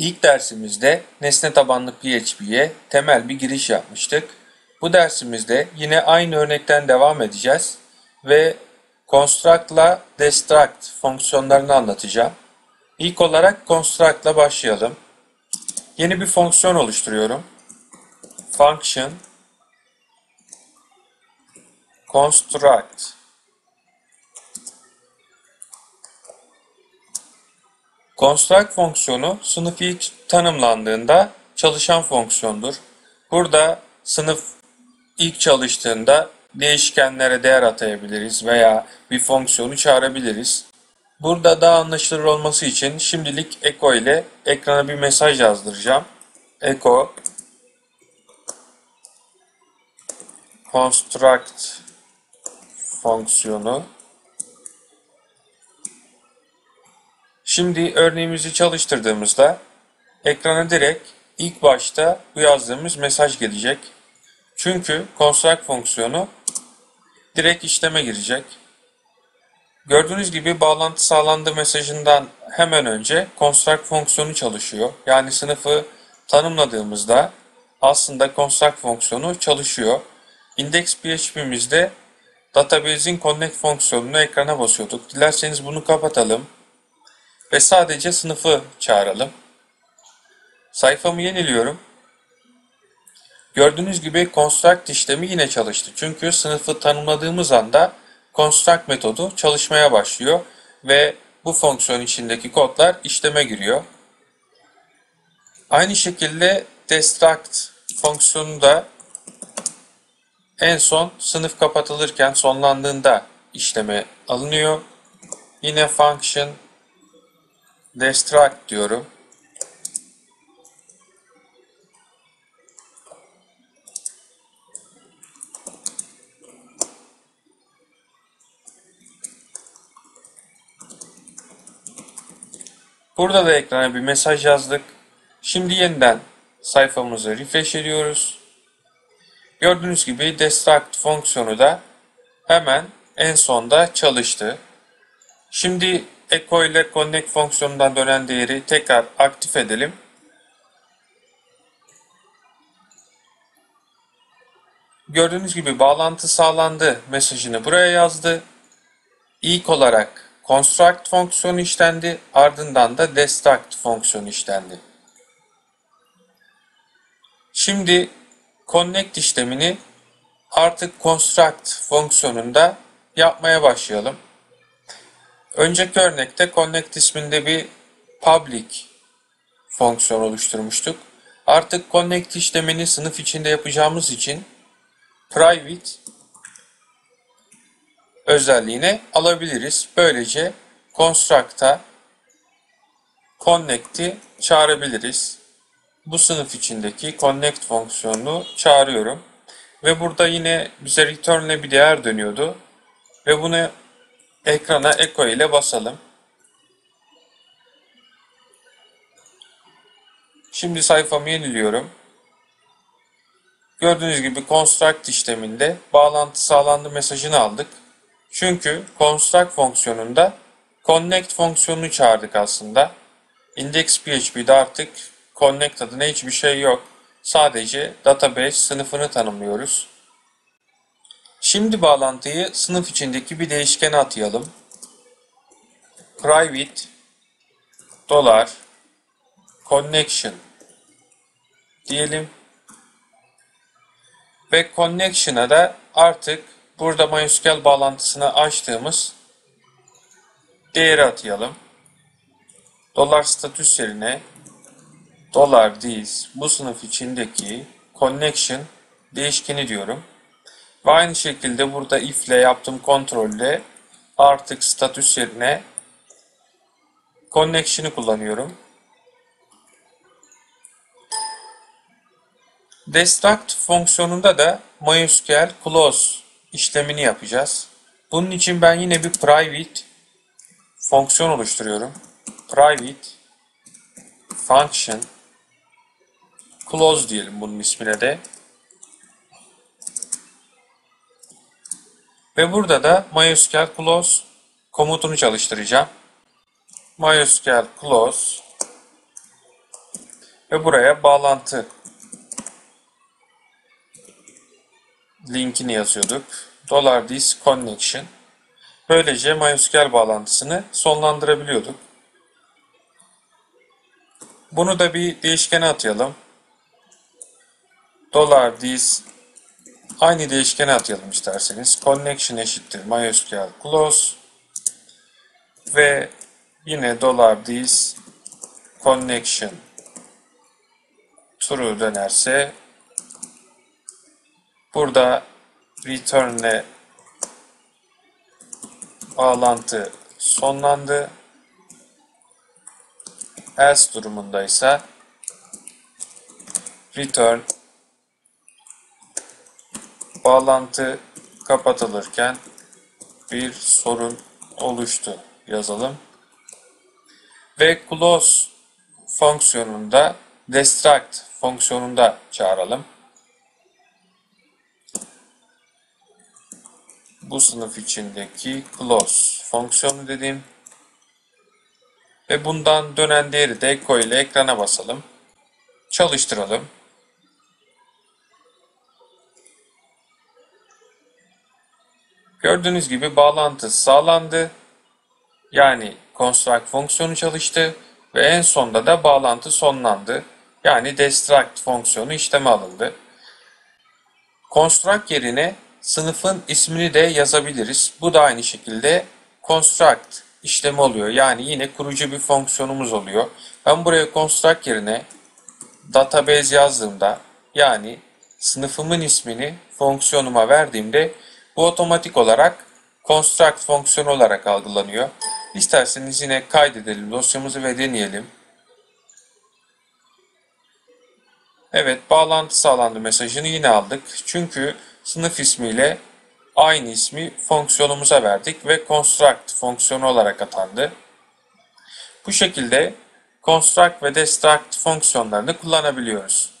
İlk dersimizde nesne tabanlı PHP'ye temel bir giriş yapmıştık. Bu dersimizde yine aynı örnekten devam edeceğiz ve construct'la destruct fonksiyonlarını anlatacağım. İlk olarak construct'la başlayalım. Yeni bir fonksiyon oluşturuyorum. Function construct Construct fonksiyonu sınıf ilk tanımlandığında çalışan fonksiyondur. Burada sınıf ilk çalıştığında değişkenlere değer atayabiliriz veya bir fonksiyonu çağırabiliriz. Burada daha anlaşılır olması için şimdilik echo ile ekrana bir mesaj yazdıracağım. Echo construct fonksiyonu Şimdi örneğimizi çalıştırdığımızda ekrana direkt ilk başta bu yazdığımız mesaj gelecek. Çünkü construct fonksiyonu direkt işleme girecek. Gördüğünüz gibi bağlantı sağlandı mesajından hemen önce construct fonksiyonu çalışıyor. Yani sınıfı tanımladığımızda aslında construct fonksiyonu çalışıyor. Index PHP'mizde database'in connect fonksiyonunu ekrana basıyorduk. Dilerseniz bunu kapatalım ve sadece sınıfı çağıralım. Sayfamı yeniliyorum. Gördüğünüz gibi construct işlemi yine çalıştı. Çünkü sınıfı tanımladığımız anda construct metodu çalışmaya başlıyor ve bu fonksiyon içindeki kodlar işleme giriyor. Aynı şekilde destruct fonksiyonu da en son sınıf kapatılırken sonlandığında işleme alınıyor. Yine function destruct diyorum. Burada da ekrana bir mesaj yazdık. Şimdi yeniden sayfamızı refresh ediyoruz. Gördüğünüz gibi destruct fonksiyonu da hemen en sonda çalıştı. Şimdi echo ile connect fonksiyonundan dönen değeri tekrar aktif edelim. Gördüğünüz gibi bağlantı sağlandı mesajını buraya yazdı. İlk olarak construct fonksiyonu işlendi, ardından da destruct fonksiyonu işlendi. Şimdi connect işlemini artık construct fonksiyonunda yapmaya başlayalım. Önceki örnekte connect isminde bir public fonksiyon oluşturmuştuk. Artık connect işlemini sınıf içinde yapacağımız için private özelliğine alabiliriz. Böylece construct'a connect'i çağırabiliriz. Bu sınıf içindeki connect fonksiyonunu çağırıyorum. Ve burada yine bize return'le bir değer dönüyordu. Ve bunu Ekrana Echo ile basalım. Şimdi sayfamı yeniliyorum. Gördüğünüz gibi construct işleminde bağlantı sağlandı mesajını aldık. Çünkü construct fonksiyonunda connect fonksiyonunu çağırdık aslında. Index.php'de artık connect adına hiçbir şey yok. Sadece database sınıfını tanımlıyoruz. Şimdi bağlantıyı sınıf içindeki bir değişkene atayalım. Private dolar connection diyelim. Ve connection'a da artık burada MySQL bağlantısını açtığımız değeri atayalım. Dolar statüs yerine dolar this bu sınıf içindeki connection değişkeni diyorum. Ve aynı şekilde burada if ile yaptığım kontrolle artık status yerine connection'ı kullanıyorum. Destruct fonksiyonunda da MySQL close işlemini yapacağız. Bunun için ben yine bir private fonksiyon oluşturuyorum. Private function close diyelim bunun ismine de. Ve burada da MySQL close komutunu çalıştıracağım. MySQL close ve buraya bağlantı linkini yazıyorduk. Dollar $this connection. Böylece MySQL bağlantısını sonlandırabiliyorduk. Bunu da bir değişkene atayalım. Dollar $this aynı değişkene atayalım isterseniz. Connection eşittir MySQL close ve yine dollar $this connection true dönerse burada return'le bağlantı sonlandı. Else durumundaysa return bağlantı kapatılırken bir sorun oluştu yazalım. Ve close fonksiyonunda destruct fonksiyonunda çağıralım. Bu sınıf içindeki close fonksiyonu dediğim ve bundan dönen değeri de echo ile ekrana basalım. Çalıştıralım. Gördüğünüz gibi bağlantı sağlandı. Yani construct fonksiyonu çalıştı ve en sonda da bağlantı sonlandı. Yani destruct fonksiyonu işleme alındı. Construct yerine sınıfın ismini de yazabiliriz. Bu da aynı şekilde construct işlemi oluyor. Yani yine kurucu bir fonksiyonumuz oluyor. Ben buraya construct yerine database yazdığımda yani sınıfımın ismini fonksiyonuma verdiğimde bu otomatik olarak construct fonksiyonu olarak algılanıyor. İsterseniz yine kaydedelim dosyamızı ve deneyelim. Evet bağlantı sağlandı mesajını yine aldık. Çünkü sınıf ismiyle aynı ismi fonksiyonumuza verdik ve construct fonksiyonu olarak atandı. Bu şekilde construct ve destruct fonksiyonlarını kullanabiliyoruz.